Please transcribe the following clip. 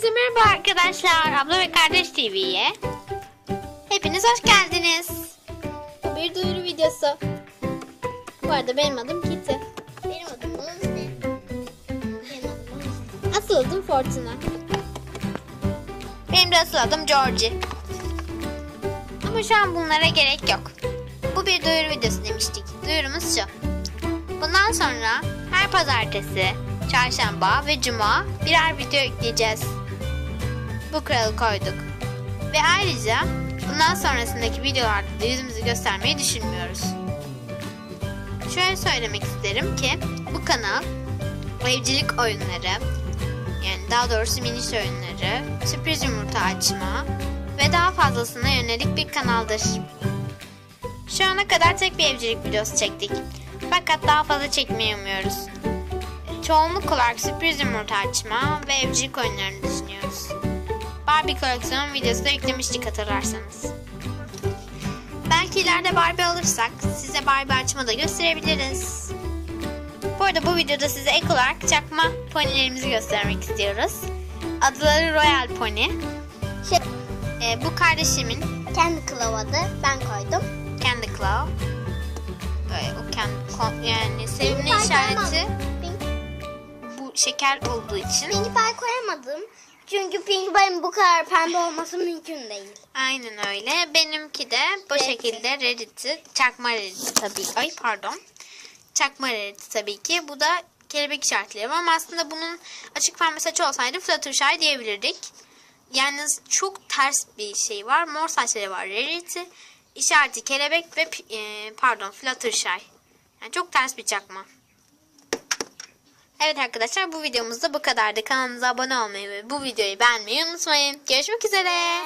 Hepinize merhaba arkadaşlar. Abla ve Kardeş TV'ye. Hepiniz hoş geldiniz. Bu bir duyuru videosu. Bu arada benim adım Kitty. Benim adım Bozde. Asıl adım Fortuna. Benim de asıl adım Georgie. Ama şu an bunlara gerek yok. Bu bir duyuru videosu demiştik. Duyurumuz şu. Bundan sonra her pazartesi, çarşamba ve cuma birer video yükleyeceğiz. Bu kuralı koyduk. Ve ayrıca bundan sonrasındaki videolarda da yüzümüzü göstermeyi düşünmüyoruz. Şöyle söylemek isterim ki bu kanal evcilik oyunları, yani daha doğrusu miniş oyunları, sürpriz yumurta açma ve daha fazlasına yönelik bir kanaldır. Şu ana kadar tek bir evcilik videosu çektik. Fakat daha fazla çekmeyi umuyoruz. Çoğunluk olarak sürpriz yumurta açma ve evcilik oyunlarını düşünüyoruz. Barbie koleksiyon videosu da yüklemiştik hatırlarsanız. Belki ileride Barbie alırsak size Barbie açma da gösterebiliriz. Bu arada bu videoda size ek olarak çakma ponilerimizi göstermek istiyoruz. Adları Royal Pony. Şey, Ee, bu kardeşimin kendi kılavuzu ben koydum. kendi Claw. Böyle o kendi yani sevimli işareti bu şeker olduğu için. Pinkie Pie koyamadım. Çünkü Pinkie Pie'nin bu kadar pembe olması mümkün değil. Aynen öyle. Benimki de bu Rarity. şekilde Rarity. Çakma Rarity tabii. Ay pardon. Çakma Rarity tabii ki. Bu da kelebek işaretleri var ama aslında bunun açık pembe saçı olsaydı Fluttershy diyebilirdik. Yalnız çok ters bir şey var. Mor saçları var Rarity. İşareti kelebek ve e, pardon Fluttershy. Yani çok ters bir çakma. Evet arkadaşlar bu videomuz da bu kadardı. Kanalımıza abone olmayı ve bu videoyu beğenmeyi unutmayın. Görüşmek üzere.